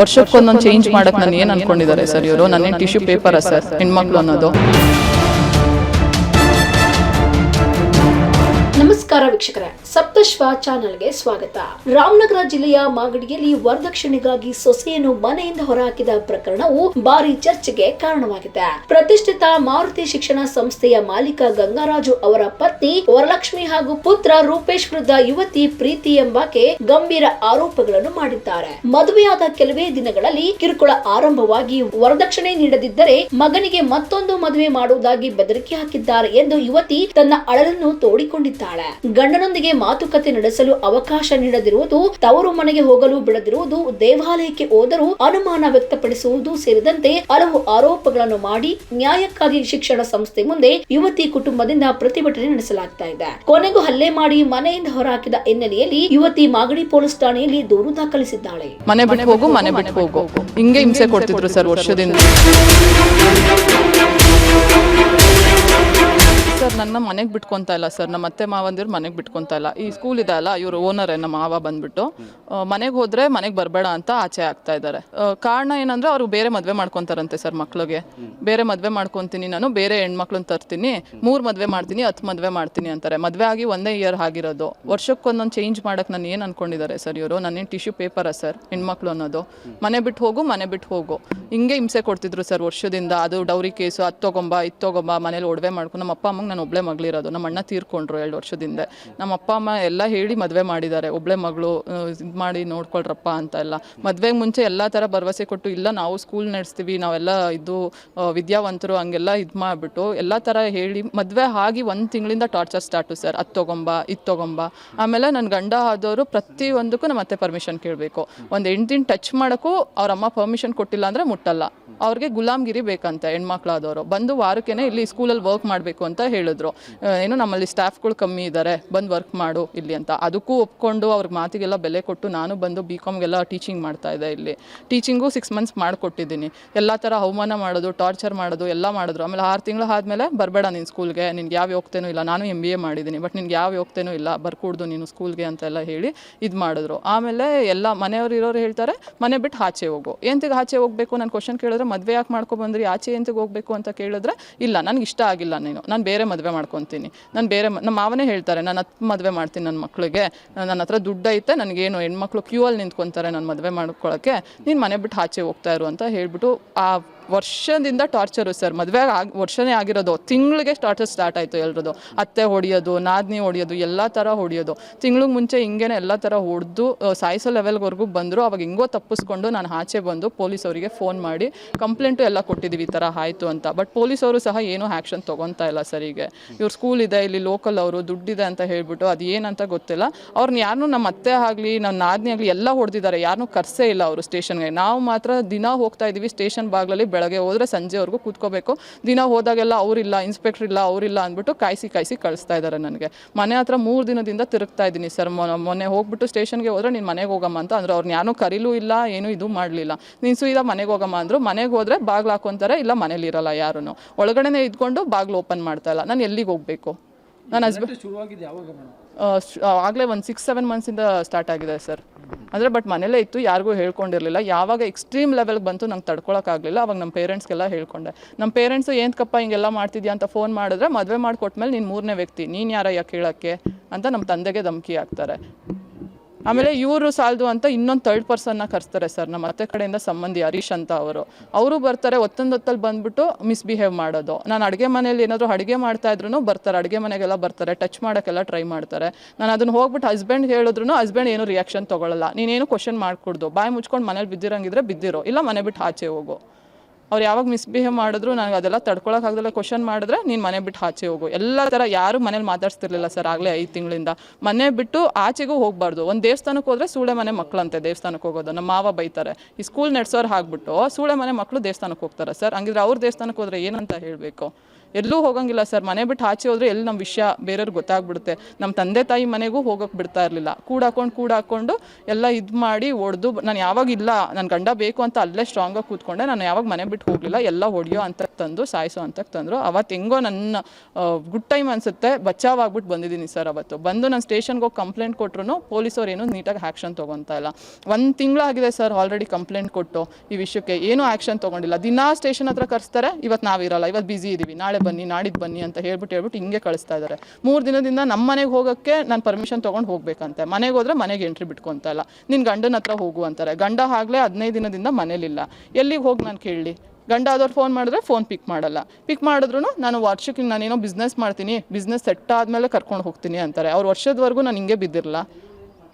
ವರ್ಷಕ್ಕೊಂದೊಂದು change ಮಾಡಕ್ ನಾನು ಏನು ಅನ್ಕೊಂಡಿದ್ದಾರೆ ಸರ್ ಇವರು? ನನ್ನ ಟಿಶ್ಯೂ ಪೇಪರ್ ಸರ್? ಹೆಣ್ಮಕ್ಳು ಅನ್ನೋದು? ನಮಸ್ಕಾರ. ವೀಕ್ಷಕರೇ. ಸಪ್ತಶ್ವ ಚಾನೆಲ್ಗೆ ಸ್ವಾಗತ. ರಾಮನಗರ ಜಿಲ್ಲೆಯ ಮಾಗಡಿಯಲ್ಲಿ ವರದಕ್ಷಿಣೆಗಾಗಿ ಸೊಸೆಯನ್ನು ಮನೆಯಿಂದ ಹೊರಹಾಕಿದ ಪ್ರಕರಣವು ಭಾರಿ ಚರ್ಚೆಗೆ ಕಾರಣವಾಗಿದೆ. ಪ್ರತಿಷ್ಠಿತ ಮಾರುತಿ ಶಿಕ್ಷಣ ಸಂಸ್ಥೆಯ ಮಾಲೀಕ ಗಂಗಾರಾಜು ಅವರ ಪತ್ನಿ ವರಲಕ್ಷ್ಮಿ ಹಾಗೂ ಪುತ್ರ ರೂಪೇಶ್ ವಿರುದ್ಧ ಯುವತಿ ಪ್ರೀತಿ ಎಂಬಾಕೆ ಗಂಭೀರ ಆರೋಪಗಳನ್ನು ಮಾಡಿದ್ದಾರೆ. ಮದುವೆಯಾದ ಕೆಲವೇ ದಿನಗಳಲ್ಲಿ ಕಿರುಕುಳ ಆರಂಭವಾಗಿ ವರದಕ್ಷಿಣೆ ನೀಡದಿದ್ದರೆ ಮಗನಿಗೆ ಮತ್ತೊಂದು ಮದುವೆ ಮಾಡುವುದಾಗಿ ಬೆದರಿಕೆ ಹಾಕಿದ್ದಾರೆ ಎಂದು ಯುವತಿ ತನ್ನ ಅಳಲನ್ನು ತೋಡಿಕೊಂಡಿದ್ದಾಳೆ. ಗಂಡನೊಂದಿಗೆ ಮಾತುಕತೆ ನಡೆಸಲು ಅವಕಾಶ ನೀಡದಿರುವುದು, ತವರು ಮನೆಗೆ ಹೋಗಲು ಬಿಡದಿರುವುದು, ದೇವಾಲಯಕ್ಕೆ ಹೋದರೂ ಅನುಮಾನ ವ್ಯಕ್ತಪಡಿಸುವುದು ಸೇರಿದಂತೆ ಹಲವು ಆರೋಪಗಳನ್ನು ಮಾಡಿ ನ್ಯಾಯಕ್ಕಾಗಿ ಶಿಕ್ಷಣ ಸಂಸ್ಥೆ ಮುಂದೆ ಯುವತಿ ಕುಟುಂಬದಿಂದ ಪ್ರತಿಭಟನೆ ನಡೆಸಲಾಗ್ತಾ ಇದೆ. ಕೊನೆಗೂ ಹಲ್ಲೆ ಮಾಡಿ ಮನೆಯಿಂದ ಹೊರಹಾಕಿದ ಹಿನ್ನೆಲೆಯಲ್ಲಿ ಯುವತಿ ಮಾಗಡಿ ಪೊಲೀಸ್ ಠಾಣೆಯಲ್ಲಿ ದೂರು ದಾಖಲಿಸಿದ್ದಾಳೆ. ಮನೆ ಬಿಟ್ಟು ಹೋಗು, ಮನೆ ಬಿಟ್ಟು ಹೋಗು. ಹಿಂಗೆ ಹಿಂಸೆ ಕೊಡ್ತಿದ್ರು ಸರ್ ವರ್ಷದಿಂದ. ಸರ್, ನನ್ನ ಮನೆಗೆ ಬಿಟ್ಕೊತಾ ಇಲ್ಲ ಸರ್. ನಮ್ಮ ಅತ್ತೆ ಮಾವಂದಿರು ಮನೆಗೆ ಬಿಟ್ಕೊತಾ ಇಲ್ಲ. ಈ ಸ್ಕೂಲ್ ಇದೆ ಅಲ್ಲ, ಇವರು ಓನರ್ ನಮ್ಮ ಮಾವ ಬಂದ್ಬಿಟ್ಟು. ಮನೆಗೆ ಹೋದ್ರೆ ಮನೆಗೆ ಬರಬೇಡ ಅಂತ ಆಚೆ ಆಗ್ತಾ ಇದ್ದಾರೆ. ಕಾರಣ ಏನಂದ್ರೆ ಅವ್ರು ಬೇರೆ ಮದುವೆ ಮಾಡ್ಕೊಂತಾರಂತೆ ಸರ್ ಮಕ್ಳಿಗೆ. ಬೇರೆ ಮದುವೆ ಮಾಡ್ಕೊತೀನಿ ನಾನು, ಬೇರೆ ಹೆಣ್ಮಕ್ಳನ್ನ ತರ್ತೀನಿ, ಮೂರು ಮದುವೆ ಮಾಡ್ತೀನಿ, ಹತ್ತು ಮದುವೆ ಮಾಡ್ತೀನಿ ಅಂತಾರೆ. ಮದುವೆ ಆಗಿ ಒಂದೇ ಇಯರ್ ಆಗಿರೋದು. ವರ್ಷಕ್ಕೊಂದೊಂದು ಚೇಂಜ್ ಮಾಡಕ್ಕೆ ನಾನು ಏನು ಅನ್ಕೊಂಡಿದ್ದಾರೆ ಸರ್ ಇವರು? ನನ್ನೇನು ಟಿಶ್ಯೂ ಪೇಪರ ಸರ್, ಹೆಣ್ಮಕ್ಳು ಅನ್ನೋದು? ಮನೆ ಬಿಟ್ಟು ಹೋಗು, ಮನೆ ಬಿಟ್ಟು ಹೋಗು. ಹಿಂಗೆ ಹಿಂಸೆ ಕೊಡ್ತಿದ್ರು ಸರ್ ವರ್ಷದಿಂದ. ಅದು ಡೌರಿ ಕೇಸು ಅದು ತಗೊಂಬ ಮನೇಲಿ ಒಡವೆ ಮಾಡ್ಕೊಂಡು ನಮ್ಮ ಅಪ್ಪ, ಅಮ್ಮಂಗೆ ನಾನು ಒಬ್ಳೆ ಮಗಳಿರೋದು, ನಮ್ಮ ಅಣ್ಣ ತೀರ್ಕೊಂಡ್ರು ಎರಡು ವರ್ಷದಿಂದ. ನಮ್ಮ ಅಪ್ಪ, ಅಮ್ಮ ಎಲ್ಲ ಹೇಳಿ ಮದುವೆ ಮಾಡಿದ್ದಾರೆ. ಒಬ್ಳೆ ಮಗಳು ಇದು ಮಾಡಿ ನೋಡ್ಕೊಳ್ರಪ್ಪ ಅಂತ ಎಲ್ಲ. ಮದುವೆಗೆ ಮುಂಚೆ ಎಲ್ಲ ಥರ ಭರವಸೆ ಕೊಟ್ಟು, ಇಲ್ಲ ನಾವು ಸ್ಕೂಲ್ ನಡೆಸ್ತೀವಿ, ನಾವೆಲ್ಲ ಇದು ವಿದ್ಯಾವಂತರು ಹಂಗೆಲ್ಲ ಇದು ಮಾಡಿಬಿಟ್ಟು, ಎಲ್ಲ ಥರ ಹೇಳಿ ಮದುವೆ ಆಗಿ ಒಂದು ತಿಂಗಳಿಂದ ಟಾರ್ಚರ್ ಸ್ಟಾರ್ಟು ಸರ್ ಅದು ತೊಗೊಂಬ, ಇದು ತೊಗೊಂಬ. ಆಮೇಲೆ ನನ್ನ ಗಂಡ ಆದವರು ಪ್ರತಿಯೊಂದಕ್ಕೂ ನಮ್ಮ ಅತ್ತೆ ಪರ್ಮಿಷನ್ ಕೇಳಬೇಕು. ಒಂದು ದಿನ ಟಚ್ ಮಾಡೋಕ್ಕೂ ಅವ್ರ ಅಮ್ಮ ಪರ್ಮಿಷನ್ ಕೊಟ್ಟಿಲ್ಲ ಅಂದರೆ ಮುಟ್ಟಲ್ಲ. ಅವ್ರಿಗೆ ಗುಲಾಮ್ಗಿರಿ ಬೇಕಂತೆ ಹೆಣ್ಮಕ್ಳಾದವರು. ಬಂದು ವಾರಕ್ಕೇನೆ ಇಲ್ಲಿ ಸ್ಕೂಲಲ್ಲಿ ವರ್ಕ್ ಮಾಡಬೇಕು ಅಂತ ಹೇಳಿದ್ರು. ಏನು ನಮ್ಮಲ್ಲಿ ಸ್ಟಾಫ್ಗಳು ಕಮ್ಮಿ ಇದ್ದಾರೆ ಬಂದು ವರ್ಕ್ ಮಾಡು ಇಲ್ಲಿ ಅಂತ. ಅದಕ್ಕೂ ಒಪ್ಕೊಂಡು ಅವ್ರಿಗೆ ಮಾತಿಗೆಲ್ಲ ಬೆಲೆ ಕೊಟ್ಟು ನಾನು ಬಂದು ಬಿ ಕಾಮ್ಗೆಲ್ಲ ಟೀಚಿಂಗ್ ಮಾಡ್ತಾ ಇದ್ದೆ ಇಲ್ಲಿ. ಟೀಚಿಂಗು ಸಿಕ್ಸ್ ಮಂತ್ಸ್ ಮಾಡಿಕೊಟ್ಟಿದ್ದೀನಿ. ಎಲ್ಲ ಥರ ಅವಮಾನ ಮಾಡೋದು, ಟಾರ್ಚರ್ ಮಾಡೋದು, ಎಲ್ಲ ಮಾಡಿದ್ರು. ಆಮೇಲೆ ಆರು ತಿಂಗಳು ಆದಮೇಲೆ ಬರಬೇಡ ನೀನು ಸ್ಕೂಲ್ಗೆ, ನಿನ್ಗೆ ಯಾವ ಯೋಗ್ತೇನೂ ಇಲ್ಲ. ನಾನು ಎಂ ಬಿ ಎ ಮಾಡಿದ್ದೀನಿ, ಬಟ್ ನಿನ್ಗೆ ಯಾವ ಯೋಗ್ತೇನೂ ಇಲ್ಲ, ಬರ್ಕೂಡ್ದು ನೀನು ಸ್ಕೂಲ್ಗೆ ಅಂತೆಲ್ಲ ಹೇಳಿ ಇದು ಮಾಡಿದ್ರು. ಆಮೇಲೆ ಎಲ್ಲ ಮನೆಯವರು ಇರೋರು ಹೇಳ್ತಾರೆ, ಮನೆ ಬಿಟ್ಟು ಆಚೆ ಹೋಗು. ಎಂತಿಗೆ ಆಚೆ ಹೋಗಬೇಕು? ನಾನು ಕ್ವಶನ್ ಕೇಳಿದ್ರೆ ಮದುವೆ ಯಾಕೆ ಮಾಡ್ಕೊಬಂದ್ರಿ? ಆಚೆ ಎಂತಿಗೆ ಹೋಗಬೇಕು ಅಂತ ಕೇಳಿದ್ರೆ, ಇಲ್ಲ, ನನಗೆ ಇಷ್ಟ ಆಗಿಲ್ಲ ನೀನು. ನಾನು ಬೇರೆ ಮದುವೆ ಮಾಡ್ಕೊತೀನಿ. ನಾನು ಬೇರೆ ನಮ್ಮ ಮಾವನೇ ಹೇಳ್ತಾರೆ, ನಾನು ಹತ್ತು ಮದುವೆ ಮಾಡ್ತೀನಿ ನನ್ನ ಮಕ್ಕಳಿಗೆ ನನ್ನ ಹತ್ರ ದುಡ್ಡು ಐತೆ, ನನಗೇನು ಹೆಣ್ಮಕ್ಳು ಕ್ಯೂ ಅಲ್ಲಿ ನಿಂತ್ಕೊತಾರೆ ನಾನು ಮದುವೆ ಮಾಡ್ಕೊಳ್ಳೋಕ್ಕೆ ನೀನು ಮನೆ ಬಿಟ್ಟು ಆಚೆ ಹೋಗ್ತಾ ಇರು ಅಂತ ಹೇಳ್ಬಿಟ್ಟು ಆ ವರ್ಷದಿಂದ ಟಾರ್ಚರು ಸರ್ ಮದುವೆ ಆಗಿ, ವರ್ಷನೇ ಆಗಿರೋದು. ತಿಂಗಳಿಗೆ ಟಾರ್ಚರ್ ಸ್ಟಾರ್ಟ್ ಆಯಿತು ಎಲ್ಲರದು ಅತ್ತೆ ಹೊಡೆಯೋದು, ನಾದ್ನಿ ಹೊಡೆಯೋದು, ಎಲ್ಲ ಥರ ಹೊಡೆಯೋದು. ತಿಂಗ್ಳಿಗೆ ಮುಂಚೆ ಹಿಂಗೇನೆ ಎಲ್ಲ ಥರ ಹೊಡೆದು ಸಾಯಿಸೋ ಲೆವೆಲ್ವರೆಗೂ ಬಂದರು. ಅವಾಗ ಹಿಂಗೋ ತಪ್ಪಿಸ್ಕೊಂಡು ನಾನು ಆಚೆ ಬಂದು ಪೊಲೀಸ್ ಅವರಿಗೆ ಫೋನ್ ಮಾಡಿ ಕಂಪ್ಲೇಂಟು ಎಲ್ಲ ಕೊಟ್ಟಿದ್ದೀವಿ ಈ ಥರ ಆಯಿತು ಅಂತ. ಬಟ್ ಪೊಲೀಸ್ ಅವರು ಸಹ ಏನೂ ಆ್ಯಕ್ಷನ್ ತೊಗೊತಾ ಇಲ್ಲ ಸರಿಗೆ ಇವ್ರ ಸ್ಕೂಲ್ ಇದೆ, ಇಲ್ಲಿ ಲೋಕಲ್ ಅವರು, ದುಡ್ಡಿದೆ ಅಂತ ಹೇಳಿಬಿಟ್ಟು ಅದು ಏನಂತ ಗೊತ್ತಿಲ್ಲ. ಅವ್ರನ್ನ ಯಾರನ್ನೂ ನಮ್ಮ ಅತ್ತೆ ಆಗಲಿ ನಮ್ಮ ನಾದಿನಿ ಆಗಲಿ ಎಲ್ಲ ಹೊಡೆದಿದ್ದಾರೆ. ಯಾರನ್ನೂ ಕರ್ಸೇ ಇಲ್ಲ ಅವರು ಸ್ಟೇಷನ್ಗೆ ನಾವು ಮಾತ್ರ ದಿನ ಹೋಗ್ತಾ ಇದ್ದೀವಿ ಸ್ಟೇಷನ್ ಬಾಗ್ಲಲ್ಲಿ ಬೆಳಗ್ಗೆ ಹೋದ್ರೆ ಸಂಜೆವರೆಗೂ ಕೂತ್ಕೋಬೇಕು. ದಿನ ಹೋದಾಗೆಲ್ಲ ಅವರಿಲ್ಲ ಇನ್ಸ್ಪೆಕ್ಟರ್ ಇಲ್ಲ ಅವರಿಲ್ಲ ಅಂದ್ಬಿಟ್ಟು ಕಾಯಿಸಿ ಕಾಯಿಸಿ ಕಳಿಸ್ತಾ ಇದ್ದಾರೆ ನನಗೆ. ಮನೆ ಹತ್ರ ಮೂರು ದಿನದಿಂದ ತಿರುಗ್ತಾ ಇದ್ದೀನಿ ಸರ್. ಮೊನ್ನೆ ಹೋಗ್ಬಿಟ್ಟು ಸ್ಟೇಷನ್ಗೆ ಹೋದ್ರೆ ನೀನು ಮನೆಗೆ ಹೋಗಮ್ಮ ಅಂತ ಅಂದ್ರೆ. ಅವ್ರನ್ನ ಯಾರೂ ಕರೀಲೂ ಇಲ್ಲ ಏನೂ ಇದು ಮಾಡಲಿಲ್ಲ. ನೀನು ಸೀದಾ ಮನೆಗೆ ಹೋಗಮ್ಮ ಅಂದರು. ಮನೆಗೆ ಹೋದ್ರೆ ಬಾಗ್ಲು ಹಾಕೊಂತಾರೆ ಇಲ್ಲ ಮನೇಲಿ ಇರಲ್ಲ ಯಾರೂ ಒಳಗಡೆನೇ ಇದ್ಕೊಂಡು ಬಾಗ್ಲು ಓಪನ್ ಮಾಡ್ತಾ ಇಲ್ಲ. ನಾನು ಎಲ್ಲಿಗೆ ಹೋಗಬೇಕು? ನನ್ನ ಹಸ್ಬೆಂಡ್ ಶುರುವಾಗಿದ್ದು ಯಾವಾಗ ಆಗಲೇ ಒಂದು ಸಿಕ್ಸ್ ಸೆವೆನ್ ಮಂತ್ಸಿಂದ ಸ್ಟಾರ್ಟ್ ಆಗಿದೆ ಸರ್ ಅಂದರೆ ಬಟ್ ಮನೇಲೇ ಇತ್ತು, ಯಾರಿಗೂ ಹೇಳ್ಕೊಂಡಿರಲಿಲ್ಲ. ಯಾವಾಗ ಎಕ್ಸ್ಟ್ರೀಮ್ ಲೆವೆಲ್ಗೆ ಬಂತು ನಂಗೆ ತಡ್ಕೊಳಕ್ಕಾಗಲಿಲ್ಲ ಅವಾಗ ನಮ್ಮ ಪೇರೆಂಟ್ಸ್ಗೆಲ್ಲ ಹೇಳ್ಕೊಂಡೆ. ನಮ್ಮ ಪೇರೆಂಟ್ಸು ಏನಕ್ಕಪ್ಪ ಹಿಂಗೆಲ್ಲ ಮಾಡ್ತಿದ್ಯಾ? ಅಂತ ಫೋನ್ ಮಾಡಿದ್ರೆ, ಮದುವೆ ಮಾಡಿಕೊಟ್ಮೇಲೆ ನೀನು ಮೂರನೇ ವ್ಯಕ್ತಿ. ನೀನು ಯಾರ ಯಾಕೆ ಕೇಳೋಕ್ಕೆ? ಅಂತ ನಮ್ಮ ತಂದೆಗೆ ಧಮಕಿ ಹಾಕ್ತಾರೆ. ಆಮೇಲೆ ಇವರು ಸಾಲದು ಅಂತ ಇನ್ನೊಂದು ಥರ್ಡ್ ಪರ್ಸನ್ನ ಕರೆಸ್ತಾರೆ ಸರ್ ನಮ್ಮ ಅತ್ತೆ ಕಡೆಯಿಂದ ಸಂಬಂಧಿ ಹರೀಶ್ ಅಂತ ಅವರು. ಅವರು ಬರ್ತಾರೆ, ಒತ್ತೊಂದೊತ್ತಲ್ಲಿ ಬಂದ್ಬಿಟ್ಟು ಮಿಸ್ಬಿಹೇವ್ ಮಾಡೋದು. ನಾನು ಅಡುಗೆ ಮನೇಲಿ ಏನಾದರೂ ಅಡುಗೆ ಮಾಡ್ತಾ ಇದ್ರು ಬರ್ತಾರೆ. ಅಡುಗೆ ಮನೆಗೆಲ್ಲ ಬರ್ತಾರೆ ಟಚ್ ಮಾಡೋಕ್ಕೆಲ್ಲ ಟ್ರೈ ಮಾಡ್ತಾರೆ. ನಾನು ಅದನ್ನು ಹೋಗ್ಬಿಟ್ಟು ಹಸ್ಬೆಂಡ್ ಹೇಳಿದ್ರು ಹಸ್ಬೆಂಡ್ ಏನು ರಿಯಾಕ್ಷನ್ ತೊಗೊಳ್ಳಲ್ಲ ನೀನೇನು ಕ್ವಶನ್ ಮಾಡ್ಕೊಡ್ದು. ಬಾಯಿ ಮುಚ್ಕೊಂಡು ಮನೇಲಿ ಬಿದ್ದಿರಂಗಿದ್ರೆ ಬಿದ್ದಿರೋ. ಇಲ್ಲ ಮನೆ ಬಿಟ್ಟು ಆಚೆ ಹೋಗು. ಅವ್ರು ಯಾವಾಗ ಮಿಸ್ಬಿಹೇವ್ ಮಾಡಿದ್ರು ನನಗೆ ಅದೆಲ್ಲ ತಡ್ಕೊಳಕ್ಕಾಗದಲ್ಲ ಕ್ವಶನ್ ಮಾಡಿದ್ರೆ ನೀನು ಮನೆ ಬಿಟ್ಟು ಆಚೆ ಹೋಗು. ಎಲ್ಲ ಥರ ಯಾರು ಮನೇಲಿ ಮಾತಾಡ್ಸ್ತಿರ್ಲಿಲ್ಲ ಸರ್ ಆಗಲೇ ಐದು ತಿಂಗಳಿಂದ. ಮನೆ ಬಿಟ್ಟು ಆಚೆಗೂ ಹೋಗಬಾರ್ದು. ಒಂದು ದೇವಸ್ಥಾನಕ್ಕೆ ಹೋದ್ರೆ ಸೂಳೆ ಮನೆ ಮಕ್ಕಳಂತೆ ದೇವಸ್ಥಾನಕ್ಕೆ ಹೋಗೋದು. ನಮ್ಮ ಮಾವ ಬೈತಾರೆ. ಈ ಸ್ಕೂಲ್ ನಡೆಸೋರು ಹಾಕ್ಬಿಟ್ಟು ಸೂಳೆ ಮನೆ ಮಕ್ಕಳು ದೇವಸ್ಥಾನಕ್ಕೆ ಹೋಗ್ತಾರೆ ಸರ್. ಹಂಗಿದ್ರೆ ಅವ್ರ ದೇವಸ್ಥಾನಕ್ಕೆ ಹೋದ್ರೆ ಏನಂತ ಹೇಳಬೇಕು? ಎಲ್ಲೂ ಹೋಗಂಗಿಲ್ಲ ಸರ್. ಮನೆ ಬಿಟ್ಟು ಆಚೆ ಹೋದ್ರೆ ಎಲ್ಲಿ ನಮ್ಮ ವಿಷಯ ಬೇರೆಯವ್ರಿಗೆ ಗೊತ್ತಾಗ್ಬಿಡುತ್ತೆ. ನಮ್ಮ ತಂದೆ ತಾಯಿ ಮನೆಗೂ ಹೋಗೋಕೆ ಬಿಡ್ತಾ ಇರಲಿಲ್ಲ. ಕೂಡಾಕೊಂಡು ಕೂಡಾಕೊಂಡು ಎಲ್ಲ ಇದು ಮಾಡಿ ಹೊಡೆದು ನಾನು ಯಾವಾಗ ಇಲ್ಲ ನನ್ನ ಗಂಡ ಬೇಕು ಅಂತ ಅಲ್ಲೇ ಸ್ಟ್ರಾಂಗಾಗಿ ಕೂತ್ಕೊಂಡೆ. ನಾನು ಯಾವಾಗ ಮನೆ ಬಿಟ್ಟು ಹೋಗಲಿಲ್ಲ. ಎಲ್ಲ ಹೊಡೆಯೋ ಅಂತ ತಂದು, ಸಾಯಿಸೋ ಅಂತ ತಂದರು. ಅವತ್ತು ಹೆಂಗೋ ನನ್ನ ಗುಡ್ ಟೈಮ್ ಅನಿಸುತ್ತೆ. ಬಚಾವಾಗ್ಬಿಟ್ಟು ಬಂದಿದ್ದೀನಿ ಸರ್ ಅವತ್ತು. ಬಂದು ನಾನು ಸ್ಟೇಷನ್ಗೆ ಹೋಗಿ ಕಂಪ್ಲೇಂಟ್ ಕೊಟ್ಟರು ಪೊಲೀಸವ್ರು ಏನೂ ನೀಟಾಗಿ ಆ್ಯಕ್ಷನ್ ತೊಗೊತಾ ಇಲ್ಲ. ಒಂದು ತಿಂಗಳಾಗಿದೆ ಸರ್ ಆಲ್ರೆಡಿ ಕಂಪ್ಲೇಂಟ್ ಕೊಟ್ಟು ಈ ವಿಷಯಕ್ಕೆ. ಏನೂ ಆ್ಯಕ್ಷನ್ ತೊಗೊಂಡಿಲ್ಲ. ದಿನಾ ಸ್ಟೇಷನ್ ಹತ್ರ ಕರೆಸ್ತಾರೆ. ಇವತ್ತು ನಾವಿರಲ್ಲ ಇವತ್ತು ಬ್ಯುಸಿ ಇದ್ದೀವಿ ನಾಳೆ ಬನ್ನಿ, ನಾಡಿದ್ದು ಬನ್ನಿ ಅಂತ ಹೇಳ್ಬಿಟ್ಟು ಹೇಳ್ಬಿಟ್ಟು ಹಿಂಗೆ ಕಳಿಸ್ತಾ ಇದ್ದಾರೆ ಮೂರು ದಿನದಿಂದ ನಮ್ಮ ಮನೆಗೆ ಹೋಗೋಕ್ಕೆ ನಾನು ಪರ್ಮಿಷನ್ ತೊಗೊಂಡು ಹೋಗ್ಬೇಕಂತೆ. ಮನೆಗೆ ಹೋದ್ರೆ ಮನೆಗೆ ಎಂಟ್ರಿ ಬಿಟ್ಕೊಂತ ಇಲ್ಲ. ನಿನ್ನ ಗಂಡನ ಹತ್ರ ಹೋಗು ಅಂತಾರೆ. ಗಂಡ ಆಗಲೇ ಹದಿನೈದು ದಿನದಿಂದ ಮನೇಲಿಲ್ಲ. ಎಲ್ಲಿಗೆ ಹೋಗಿ ನಾನು ಕೇಳಲಿ ಗಂಡ ಆದವ್ರು ಫೋನ್ ಮಾಡಿದ್ರೆ ಫೋನ್ ಪಿಕ್ ಮಾಡಲ್ಲ. ಪಿಕ್ ಮಾಡಿದ್ರು ನಾನು ವರ್ಷಕ್ಕೆ ನಾನೇನೋ ಬಿಸ್ನೆಸ್ ಮಾಡ್ತೀನಿ ಬಿಸ್ನೆಸ್ ಸೆಟ್ ಆದಮೇಲೆ ಕರ್ಕೊಂಡು ಹೋಗ್ತೀನಿ ಅಂತಾರೆ. ಅವ್ರು ವರ್ಷದವರೆಗೂ ನಾನು ಹಿಂಗೆ ಬಿದ್ದಿರಲ್ಲ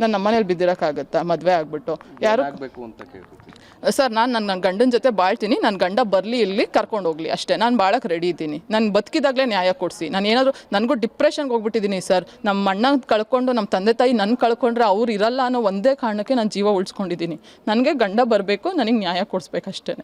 ನಾನು ನಮ್ಮನೇಲಿ ಬಿದ್ದಿರೋಕ್ಕಾಗತ್ತಾ ಮದುವೆ ಆಗ್ಬಿಟ್ಟು. ಯಾರು ಆಗಬೇಕು ಅಂತ ಕೇಳ್ಕೊತೀನಿ. ಸರ್ ನಾನು ನನ್ನ ಗಂಡನ ಜೊತೆ ಬಾಳ್ತೀನಿ. ನನ್ನ ಗಂಡ ಬರಲಿ ಇಲ್ಲಿ ಕರ್ಕೊಂಡು ಹೋಗ್ಲಿ. ಅಷ್ಟೇ. ನಾನು ಬಾಳಕ್ಕೆ ರೆಡಿ ಇದ್ದೀನಿ. ನಾನು ಬದುಕಿದಾಗಲೇ ನ್ಯಾಯ ಕೊಡಿಸಿ. ನಾನು ಏನಾದರೂ ನನಗೂ ಡಿಪ್ರೆಷನ್ಗೆ ಹೋಗ್ಬಿಟ್ಟಿದ್ದೀನಿ ಸರ್. ನಮ್ಮ ಅಣ್ಣ ಕಳ್ಕೊಂಡು ನಮ್ಮ ತಂದೆ ತಾಯಿ ನನ್ನ ಕಳ್ಕೊಂಡ್ರೆ ಅವ್ರು ಇರಲ್ಲ ಅನ್ನೋ ಒಂದೇ ಕಾರಣಕ್ಕೆ ನಾನು ಜೀವ ಉಳಿಸ್ಕೊಂಡಿದ್ದೀನಿ. ನನಗೆ ಗಂಡ ಬರಬೇಕು ನನಗೆ ನ್ಯಾಯ ಕೊಡಿಸ್ಬೇಕಷ್ಟೇ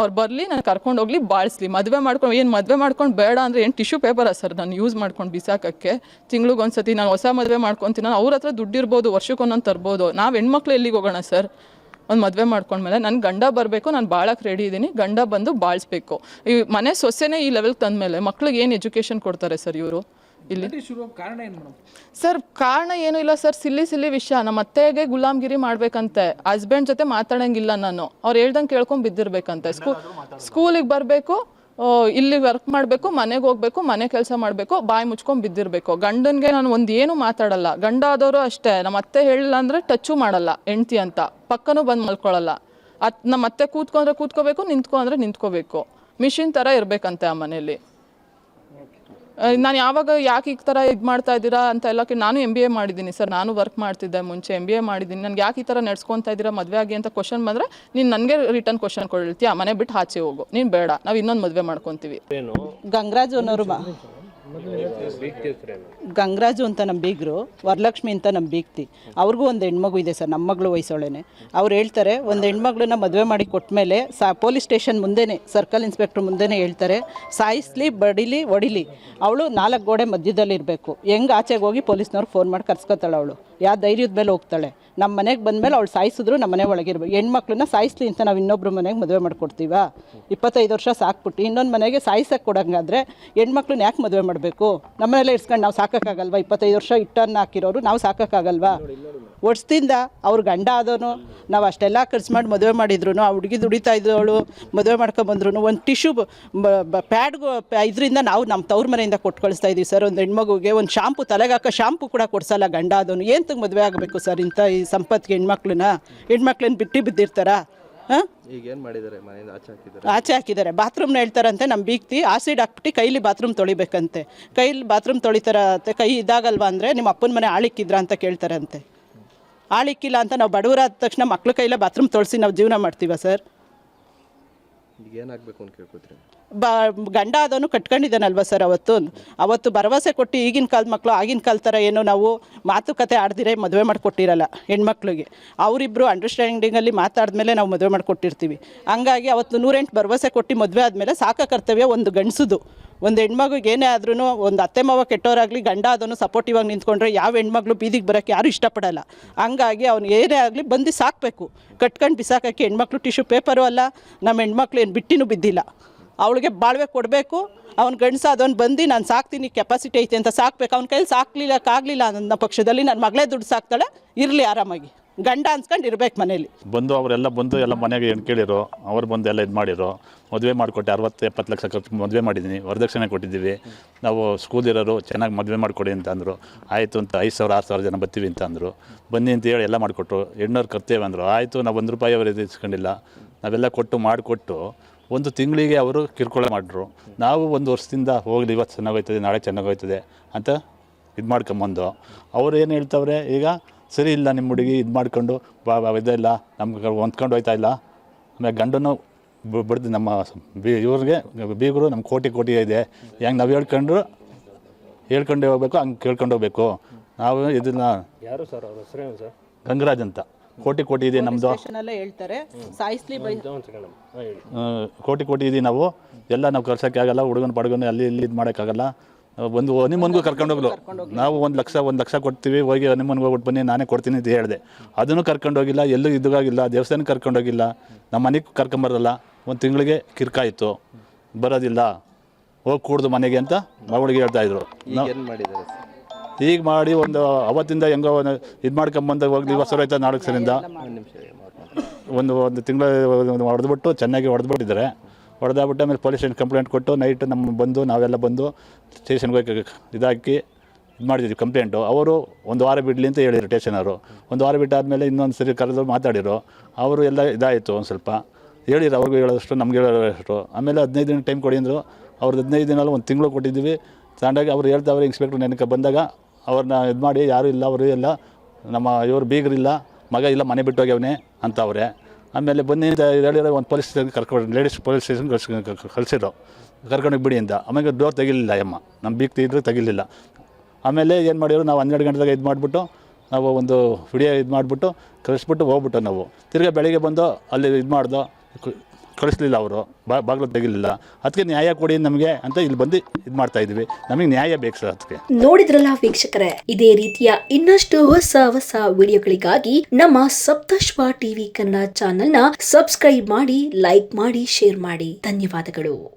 ಅವ್ರು ಬರಲಿ, ನಾನು ಕರ್ಕೊಂಡು ಹೋಗ್ಲಿ, ಬಾಳಿಸ್ಲಿ. ಮದುವೆ ಮಾಡ್ಕೊಂಡು, ಏನು ಮದುವೆ ಮಾಡ್ಕೊಂಡು ಬೇಡ ಅಂದರೆ ಏನು ಟಿಶ್ಯೂ ಪೇಪರಾ ಸರ್? ನಾನು ಯೂಸ್ ಮಾಡ್ಕೊಂಡು ಬಿಸಾಕಕ್ಕೆ. ತಿಂಗ್ಳಿಗೆ ಒಂದ್ಸತಿ ನಾನು ಹೊಸ ಮದುವೆ ಮಾಡ್ಕೊತೀನಿ? ನಾನು ಅವ್ರ ಹತ್ರ ದುಡ್ಡಿರ್ಬೋದು ವರ್ಷಕ್ಕೊಂದೊಂದು ತರ್ಬೋದು. ನಾವು ಹೆಣ್ಮಕ್ಳು ಎಲ್ಲಿಗೆ ಹೋಗೋಣ ಸರ್? ಒಂದು ಮದುವೆ ಮಾಡ್ಕೊಂಡ್ಮೇಲೆ ನನ್ನ ಗಂಡ ಬರಬೇಕು, ನಾನು ಬಾಳಕ್ಕೆ ರೆಡಿ ಇದ್ದೀನಿ ಗಂಡ ಬಂದು ಬಾಳಿಸ್ಬೇಕು. ಈ ಮನೆ ಸೊಸೆನೇ ಈ ಲೆವೆಲ್ಗೆ ತಂದಮೇಲೆ ಮಕ್ಳಿಗೆ ಏನು ಎಜುಕೇಷನ್ ಕೊಡ್ತಾರೆ ಸರ್ ಇವರು? ಇಲ್ಲಿ? ಶುರು ಕಾರಣ ಏನು ಮೇಡಮ್? ಸರ್ ಕಾರಣ ಏನೂ ಇಲ್ಲ ಸರ್. ಸಿಲ್ಲಿ ಸಿಲ್ಲಿ ವಿಷಯ ನಮ್ಮ ಅತ್ತೆಗೆ ಗುಲಾಮ್ಗಿರಿ ಮಾಡ್ಬೇಕಂತೆ. ಹಸ್ಬೆಂಡ್ ಜೊತೆ ಮಾತಾಡಂಗಿಲ್ಲ ನಾನು. ಅವ್ರು ಹೇಳ್ದಂಗೆ ಕೇಳ್ಕೊಂಡು ಬಿದ್ದಿರ್ಬೇಕಂತೆ. ಸ್ಕೂ ಸ್ಕೂಲಿಗೆ ಬರಬೇಕು ಇಲ್ಲಿ ವರ್ಕ್ ಮಾಡಬೇಕು ಮನೆಗೆ ಹೋಗ್ಬೇಕು ಮನೆ ಕೆಲಸ ಮಾಡಬೇಕು ಬಾಯಿ ಮುಚ್ಕೊಂಡು ಬಿದ್ದಿರಬೇಕು. ಗಂಡನ್ಗೆ ನಾನು ಒಂದು ಏನು ಮಾತಾಡಲ್ಲ. ಗಂಡ ಆದವರು ಅಷ್ಟೇ. ನಮ್ಮ ಅತ್ತೆ ಹೇಳಿಲ್ಲ ಅಂದರೆ ಟಚ್ಚು ಮಾಡಲ್ಲ ಹೆಂಡ್ತಿ ಅಂತ. ಪಕ್ಕನೂ ಬಂದು ಮಲ್ಕೊಳ್ಳಲ್ಲ ಅತ್ ನಮ್ಮ ಅತ್ತೆ ಕೂತ್ಕೊಂಡ್ರೆ ಕೂತ್ಕೋಬೇಕು ನಿಂತ್ಕೊಂಡ್ರೆ ನಿಂತ್ಕೋಬೇಕು. ಮಿಷಿನ್ ಥರ ಇರಬೇಕಂತೆ ಆ ಮನೇಲಿ. ನಾನು ಯಾವಾಗ ಯಾಕೆ ಈ ಥರ ಇದು ಮಾಡ್ತಾ ಇದ್ದೀರಾ ಅಂತ ಎಲ್ಲಕ್ಕೆ ನಾನು ಎಂ ಬಿ ಎ ಮಾಡಿದ್ದೀನಿ ಸರ್. ನಾನು ವರ್ಕ್ ಮಾಡ್ತಿದ್ದೆ ಮುಂಚೆ ಎಂ ಬಿ ಎ ಮಾಡಿದ್ದೀನಿ. ನನಗೆ ಯಾಕೆ ಈ ಥರ ನಡ್ಸ್ಕೊತಾ ಇದ್ದೀರಾ ಮದುವೆ ಆಗಿ ಅಂತ ಕ್ವಶನ್ ಬಂದರೆ ನೀನು ನನಗೆ ರಿಟರ್ನ್ ಕ್ವಶನ್ ಕೊಡ್ತೀಯಾ? ಮನೆ ಬಿಟ್ಟು ಆಚೆ ಹೋಗು. ನೀನು ಬೇಡ. ನಾವು ಇನ್ನೊಂದು ಮದುವೆ ಮಾಡ್ಕೊತೀವಿ. ಗಂಗರಾಜ್ ಅನ್ನೋರು ಬಾ. ಗಂಗರಾಜು ಅಂತ ನಮ್ಮ ಬೀಗರು, ವರಲಕ್ಷ್ಮಿ ಅಂತ ನಮ್ಮ ಬೀಗ್ತಿ. ಅವ್ರಿಗೂ ಒಂದು ಹೆಣ್ಮಗು ಇದೆ ಸರ್, ನಮ್ಮ ಮಗಳು ವಯಸ್ಸೊಳೇನೆ. ಅವ್ರು ಹೇಳ್ತಾರೆ, ಒಂದು ಹೆಣ್ಮಗಳನ್ನ ಮದುವೆ ಮಾಡಿ ಕೊಟ್ಟಮೇಲೆ ಸಾ, ಪೊಲೀಸ್ ಸ್ಟೇಷನ್ ಮುಂದೆನೇ, ಸರ್ಕಲ್ ಇನ್ಸ್ಪೆಕ್ಟ್ರ್ ಮುಂದೆನೇ ಹೇಳ್ತಾರೆ, ಸಾಯಿಸ್ಲಿ, ಬಡಿಲಿ, ಒಡಿಲಿ. ಅವಳು ನಾಲ್ಕು ಗೋಡೆ ಮಧ್ಯದಲ್ಲಿ ಇರಬೇಕು ಹೆಂಗೆ ಆಚೆಗೆ ಹೋಗಿ ಪೊಲೀಸ್ನವ್ರು ಫೋನ್ ಮಾಡಿ ಕರ್ಸ್ಕೊತಾಳೆ ಅವಳು. ಯಾವ ಧೈರ್ಯದ ಮೇಲೆ ಹೋಗ್ತಾಳೆ. ನಮ್ಮ ಮನೆಗೆ ಬಂದಮೇಲೆ ಅವಳು ಸಾಯಿಸಿದ್ರು ನಮ್ಮ ಮನೆ ಒಳಗಿರ್ಬೇಕು ಹೆಣ್ಮಕ್ಳನ್ನ ಸಾಯಿಸ್ಲಿ ಅಂತ ನಾವು ಇನ್ನೊಬ್ಬರು ಮನೆಗೆ ಮದುವೆ ಮಾಡ್ಕೊಡ್ತೀವ? ಇಪ್ಪತ್ತೈದು ವರ್ಷ ಸಾಕ್ಬಿಟ್ಟು. ಇನ್ನೊಂದು ಮನೆಗೆ ಸಾಯಿಸಕ್ಕೆ ಕೊಡಂಗಾದ್ರೆ ಹೆಣ್ಮಕ್ಳನ್ನ ಯಾಕೆ ಮದುವೆ ಮಾಡಬೇಕು? ನಮ್ಮನೆಲ್ಲ ಇಡ್ಸ್ಕೊಂಡು ನಾವು ಸಾಕೋಕ್ಕಾಗಲ್ವಾ? ಇಪ್ಪತ್ತೈದು ವರ್ಷ ಇಟ್ಟನ್ನು ಹಾಕಿರೋರು ನಾವು ಸಾಕೋಕ್ಕಾಗಲ್ವಾ? ಒಡ್ಸ್ದಿಂದ ಅವ್ರ ಗಂಡ ಆದೋನು, ನಾವು ಅಷ್ಟೆಲ್ಲ ಖರ್ಚು ಮಾಡಿ ಮದುವೆ ಮಾಡಿದ್ರು ಆ ಹುಡುಗಿ ದುಡಿತಾ ಇದ್ದವಳು ಮದುವೆ ಮಾಡ್ಕೊಂಬಂದ್ರು ಒಂದು ಟಿಶ್ಯೂ ಪ್ಯಾಡ್ಗು ಇದರಿಂದ ನಾವು ನಮ್ಮ ತವ್ರ ಮನೆಯಿಂದ ಕೊಟ್ಟು ಕಳಿಸ್ತಾ ಇದ್ದೀವಿ ಸರ್. ಒಂದು ಹೆಣ್ಮಗುಗೆ ಒಂದು ಶಾಂಪು, ತಲೆಗೆ ಹಾಕೋ ಶಾಂಪು ಕೂಡ ಕೊಡ್ಸಲ್ಲ ಗಂಡ ಆದೋನು. ಏನು ತಂಗ ಮದುವೆ ಆಗಬೇಕು ಸರ್ ಇಂಥ ಈ ಸಂಪತ್ತಿಗೆ ಹೆಣ್ಮಕ್ಳನ್ನ? ಹೆಣ್ಮಕ್ಳನ್ನ ಬಿಟ್ಟು ಬಿದ್ದಿರ್ತಾರಾ? ಹಾಂ? ಈಗ ಏನು ಮಾಡಿದ್ದಾರೆ ಮನೆಯಿಂದ ಆಚೆ ಹಾಕಿದ್ದಾರೆ ಆಚೆ ಹಾಕಿದ್ದಾರೆ ಬಾತ್ರೂಮ್ನ ಹೇಳ್ತಾರಂತೆ ನಮ್ಮ ಬೀಗ್ತಿ. ಆಸಿಡ್ ಹಾಕ್ಬಿಟ್ಟು ಕೈಲಿ ಬಾತ್ರೂಮ್ ತೊಳಿಬೇಕಂತೆ. ಕೈಲಿ ಬಾತ್ರೂಮ್ ತೊಳಿತಾರಂತೆ ಕೈ ಇದಾಗಲ್ವಾ ಅಂದರೆ ನಿಮ್ಮ ಅಪ್ಪನ ಮನೆ ಆಳಿಕ್ಕಿದ್ರ ಅಂತ ಕೇಳ್ತಾರಂತೆ. ಆಳಿಕ್ಕಿಲ್ಲ ಅಂತ ನಾವು ಬಡವರಾದ ತಕ್ಷಣ ಮಕ್ಳ ಕೈಲೇ ಬಾತ್ರೂಮ್ ತೊಳಸಿ ನಾವು ಜೀವನ ಮಾಡ್ತೀವ ಸರ್? ಗಂಡ ಆದವನು ಕಟ್ಕೊಂಡಿದ್ದಾನಲ್ವ ಸರ್ ಅವತ್ತು? ಅವತ್ತು ಭರವಸೆ ಕೊಟ್ಟು ಈಗಿನ ಕಾಲದ ಮಕ್ಕಳು ಆಗಿನ ಕಾಲ ಥರ ಏನು ನಾವು ಮಾತುಕತೆ ಆಡ್ದಿರೇ ಮದುವೆ ಮಾಡಿಕೊಟ್ಟಿರಲ್ಲ ಹೆಣ್ಮಕ್ಳಿಗೆ. ಅವರಿಬ್ಬರು ಅಂಡರ್ಸ್ಟ್ಯಾಂಡಿಂಗಲ್ಲಿ ಮಾತಾಡಿದ್ಮೇಲೆ ನಾವು ಮದುವೆ ಮಾಡಿಕೊಟ್ಟಿರ್ತೀವಿ. ಹಂಗಾಗಿ ಅವತ್ತು ನೂರೆಂಟು ಭರವಸೆ ಕೊಟ್ಟು ಮದುವೆ ಆದಮೇಲೆ ಸಾಕ ಕರ್ತವ್ಯ ಒಂದು ಗಂಡಸುದು. ಒಂದು ಹೆಣ್ಮಗುಗೆ ಏನೇ ಆದ್ರೂ ಒಂದು ಅತ್ತೆ ಮಾವ ಕೆಟ್ಟವರಾಗಲಿ ಗಂಡ ಅದನ್ನು ಸಪೋರ್ಟಿವ್ ಆಗಿ ನಿಂತ್ಕೊಂಡ್ರೆ ಯಾವ ಹೆಣ್ಮಗಳು ಬೀದಿಗೆ ಬರೋಕ್ಕೆ ಯಾರು ಇಷ್ಟಪಡಲ್ಲ. ಹಂಗಾಗಿ ಅವ್ನು ಏನೇ ಆಗಲಿ ಬಂದು ಸಾಕಬೇಕು. ಕಟ್ಕೊಂಡು ಬಿಸಾಕೋಕ್ಕೆ ಹೆಣ್ಮಕ್ಳು ಟಿಶ್ಯೂ ಪೇಪರು ಅಲ್ಲ ನಮ್ಮ ಹೆಣ್ಮಕ್ಳು ಏನು ಬಿಟ್ಟಿನೂ ಬಿದ್ದಿಲ್ಲ. ಅವಳಿಗೆ ಬಾಳ್ವೆ ಕೊಡಬೇಕು, ಅವ್ನು ಗಂಡಸ ಅದನ್ನು ಬಂದು ನಾನು ಸಾಕ್ತೀನಿ ಕೆಪಾಸಿಟಿ ಐತೆ ಅಂತ ಸಾಕ್ಬೇಕು. ಅವ್ನ ಕೈಲಿ ಸಾಕ್ಲಿಲ್ಲಕ್ಕಾಗಲಿಲ್ಲ ನನ್ನ ಪಕ್ಷದಲ್ಲಿ ನನ್ನ ಮಗಳೇ ದುಡ್ಡು ಸಾಕ್ತಾಳೆ, ಇರಲಿ ಆರಾಮಾಗಿ. ಗಂಡ ಅನ್ಸ್ಕೊಂಡು ಇರ್ಬೇಕು ಮನೇಲಿ. ಬಂದು ಅವರೆಲ್ಲ ಬಂದು ಎಲ್ಲ ಮನೆಗೆ ಏನು ಕೇಳಿರೋ ಅವ್ರು ಬಂದು ಎಲ್ಲ ಇದು ಮಾಡಿರೋ ಮದುವೆ ಮಾಡಿಕೊಟ್ಟೆ ಅರವತ್ತು ಎಪ್ಪತ್ತು ಲಕ್ಷ ಖರ್ಚು ಮದುವೆ ಮಾಡಿದ್ದೀನಿ ವರದಕ್ಷಿಣೆ ಕೊಟ್ಟಿದ್ದೀವಿ. ನಾವು ಸ್ಕೂಲ್ ಇರೋರು ಚೆನ್ನಾಗಿ ಮದುವೆ ಮಾಡಿಕೊಡಿ ಅಂತ ಅಂದರು. ಆಯಿತು ಅಂತ ಐದು ಸಾವಿರ, ಆರು ಸಾವಿರ ಜನ ಬರ್ತೀವಿ ಅಂತ ಅಂದರು. ಬನ್ನಿ ಅಂತ ಹೇಳಿ ಎಲ್ಲ ಮಾಡಿಕೊಟ್ರು. ಹೆಣ್ಣವ್ರು ಕರ್ತೇವೆ ಅಂದರು. ಆಯಿತು, ನಾವು ಒಂದು ರೂಪಾಯಿ ಅವರು ಇಸ್ಕೊಂಡಿಲ್ಲ. ನಾವೆಲ್ಲ ಕೊಟ್ಟು ಮಾಡಿಕೊಟ್ಟು ಒಂದು ತಿಂಗಳಿಗೆ ಅವರು ಕಿರ್ಕೊಳ್ಳೆ ಮಾಡಿದ್ರು ನಾವು ಒಂದು ವರ್ಷದಿಂದ ಹೋಗಲಿ ಇವತ್ತು ಚೆನ್ನಾಗೋಯ್ತದೆ ನಾಳೆ ಚೆನ್ನಾಗೋಯ್ತದೆ ಅಂತ ಇದು ಮಾಡ್ಕೊಂಬಂದು. ಅವ್ರು ಏನು ಹೇಳ್ತವ್ರೆ, ಈಗ ಸರಿ ಇಲ್ಲ ನಿಮ್ಮ ಹುಡುಗಿ ಇದು ಮಾಡ್ಕೊಂಡು ಬಾ ಬಾ ಇದೆಲ್ಲ ನಮ್ಗೆ ಹೊಂದ್ಕೊಂಡು ಹೋಯ್ತಾ ಇಲ್ಲ. ಆಮೇಲೆ ಗಂಡನು ಬಿಡ್ದು ಬಡ್ದು ನಮ್ಮ ಬಿ ಇವ್ರಿಗೆ ಬೀಗರು ನಮ್ಮ ಕೋಟಿ ಕೋಟಿ ಇದೆ. ಹೆಂಗೆ ನಾವು ಹೇಳ್ಕೊಂಡ್ರು ಹೇಳ್ಕೊಂಡೇ ಹೋಗ್ಬೇಕು ಹಂಗೆ ಕೇಳ್ಕೊಂಡು ಹೋಗ್ಬೇಕು. ನಾವು ಇದನ್ನ ಯಾರು ಸರ್ ಅವ್ರ ಸರ್? ಗಂಗರಾಜ್ ಅಂತ. ಕೋಟಿ ಕೋಟಿ ಇದೆ ನಮ್ಮದು ಹೇಳ್ತಾರೆ. ಸಾಯಿಸ್ಲಿ ಬೈ ಕೋಟಿ ಕೋಟಿ ಇದೀವಿ ನಾವು. ಎಲ್ಲ ನಾವು ಕರ್ಸೋಕ್ಕಾಗಲ್ಲ ಹುಡುಗನ ಪಡ್ಗನ ಅಲ್ಲಿ ಇಲ್ಲಿ ಇದು ಮಾಡೋಕ್ಕಾಗಲ್ಲ. ಒಂದು ಹನಿಮನ್ಗೂ ಕರ್ಕೊಂಡೋಗ್ಲು ನಾವು ಒಂದು ಲಕ್ಷ ಒಂದು ಲಕ್ಷ ಕೊಡ್ತೀವಿ ಹೋಗಿ ಹನಿಮನ್ಗೆ ಹೋಗ್ಬಿಟ್ಟು ಬನ್ನಿ ನಾನೇ ಕೊಡ್ತೀನಿ ಅಂತ ಹೇಳಿದೆ. ಅದನ್ನು ಕರ್ಕೊಂಡೋಗಿಲ್ಲ ಎಲ್ಲೂ ಇದಾಗಿಲ್ಲ ದೇವಸ್ಥಾನಕ್ಕೆ ಕರ್ಕೊಂಡೋಗಿಲ್ಲ ನಮ್ಮ ಮನೆಗೆ ಕರ್ಕೊಂಬರಲ್ಲ ಒಂದು ತಿಂಗಳಿಗೆ ಕಿರ್ಕಾಯಿತು. ಬರೋದಿಲ್ಲ. ಹೋಗಿ ಕೂಡ್ದು ಮನೆಗೆ ಅಂತ ಮಗಳಿಗೆ ಹೇಳ್ತಾಯಿದ್ರು ಈಗ ಏನು ಮಾಡಿದ್ದಾರೆ ಈಗ ಮಾಡಿ ಒಂದು ಅವತ್ತಿಂದ ಹೆಂಗೋ ಇದು ಮಾಡ್ಕೊಂಬಂದ ಹೋಗಿ ದಿವಸ ಆಯ್ತಾ ನಾಲ್ಕು ಸರಿಂದ ಒಂದು ನಿಮಿಷ ಒಂದು ಒಂದು ತಿಂಗಳು ಹೊಡೆದ್ಬಿಟ್ಟು ಚೆನ್ನಾಗಿ ಹೊಡೆದ್ಬಿಟ್ಟಿದ್ದಾರೆ. ಹೊಡೆದಾಬಿಟ್ಟು ಆಮೇಲೆ ಪೊಲೀಸ್ ಸ್ಟೇಷನ್ ಕಂಪ್ಲೇಂಟ್ ಕೊಟ್ಟು ನೈಟ್ ನಮ್ಮ ಬಂದು, ನಾವೆಲ್ಲ ಬಂದು ಸ್ಟೇಷನ್ಗೆ ಹೋಗಿ ಇದಾಕಿ ಇದು ಮಾಡಿದ್ವಿ ಕಂಪ್ಲೇಂಟು ಅವರು ಒಂದು ವಾರ ಬಿಡಲಿ ಅಂತ ಹೇಳಿದರು ಸ್ಟೇಷನವರು ಒಂದು ವಾರ ಬಿಟ್ಟಾದಮೇಲೆ ಇನ್ನೊಂದು ಸರಿ ಕರೆದು ಮಾತಾಡಿರು ಅವರು ಎಲ್ಲ ಇದಾಯಿತು ಒಂದು ಸ್ವಲ್ಪ. ಹೇಳಿದ್ರು, ಅವ್ರಿಗೂ ಹೇಳೋಷ್ಟು ನಮ್ಗೆ ಹೇಳೋದಷ್ಟು. ಆಮೇಲೆ ಹದಿನೈದು ದಿನ ಟೈಮ್ ಕೊಡಿ ಅಂದರು. ಅವ್ರದ್ದು ಹದಿನೈದು ದಿನ ಒಂದು ತಿಂಗಳು ಕೊಟ್ಟಿದ್ದೀವಿ ತಾಂಡಾಗಿ ಅವ್ರು ಹೇಳ್ತಾವ್ರೆ ಇನ್ಸ್ಪೆಕ್ಟ್ರ್ ನೆನಕ ಬಂದಾಗ ಅವ್ರನ್ನ ಇದು ಮಾಡಿ, ಯಾರೂ ಇಲ್ಲ, ಅವರು ಎಲ್ಲ ನಮ್ಮ ಇವರು ಬೀಗರಿಲ್ಲ, ಮಗ ಇಲ್ಲ, ಮನೆ ಬಿಟ್ಟು ಹೋಗ್ಯವನೆ ಅಂತವ್ರೆ. ಆಮೇಲೆ ಬನ್ನಿ ಹೇಳಿರೋ ಒಂದು ಪೊಲೀಸ್ ಸ್ಟೇಷನ್ ಕರ್ಕೊಂಡು ಲೇಡೀಸ್ ಪೊಲೀಸ್ ಸ್ಟೇಷನ್ ಕಳ್ಸಿ ಕಳಿಸಿದ್ರು. ಕರ್ಕೊಂಡು ಬಿಡಿ ಅಂತ. ಆಮೇಲೆ ಡೋರ್ ತೆಗಿಲಿಲ್ಲ ಅಮ್ಮ ನಮ್ಮ ಬೀಕ್ತಿ ಇದ್ರೆ ತೆಗಿಲಿಲ್ಲ. ಆಮೇಲೆ ಏನು ಮಾಡಿದ್ರು, ನಾವು ಹನ್ನೆರಡು ಗಂಟೆದಾಗ ಇದು ಮಾಡಿಬಿಟ್ಟು, ನಾವು ಒಂದು ವಿಡಿಯೋ ಇದು ಮಾಡಿಬಿಟ್ಟು, ಕಳಿಸ್ಬಿಟ್ಟು ಹೋಗ್ಬಿಟ್ಟು ನಾವು. ತಿರ್ಗಾ ಬೆಳಗ್ಗೆ ಬಂದು ಅಲ್ಲಿ ಇದು ಮಾಡ್ದೋ ಕಳಿಸ್ಲಿಲ್ಲ ಅವರು. ಬಾಗಿಲು ತೆಗಿಲಿಲ್ಲ. ಅದಕ್ಕೆ ನ್ಯಾಯ ಕೊಡಿ ನಮಗೆ ಅಂತ ಇಲ್ಲಿ ಬಂದು ಇದು ಮಾಡ್ತಾ ಇದೀವಿ. ನಮಗೆ ನ್ಯಾಯ ಬೇಕು ಸರ್ ಅದಕ್ಕೆ. ನೋಡಿದ್ರಲ್ಲ ವೀಕ್ಷಕರೇ, ಇದೇ ರೀತಿಯ ಇನ್ನಷ್ಟು ಹೊಸ ಹೊಸ ವಿಡಿಯೋಗಳಿಗಾಗಿ ನಮ್ಮ ಸಪ್ತಶ್ವ ಟಿವಿ ಕನ್ನಡ ಚಾನೆಲ್ನ ಸಬ್ಸ್ಕ್ರೈಬ್ ಮಾಡಿ, ಲೈಕ್ ಮಾಡಿ, ಶೇರ್ ಮಾಡಿ. ಧನ್ಯವಾದಗಳು.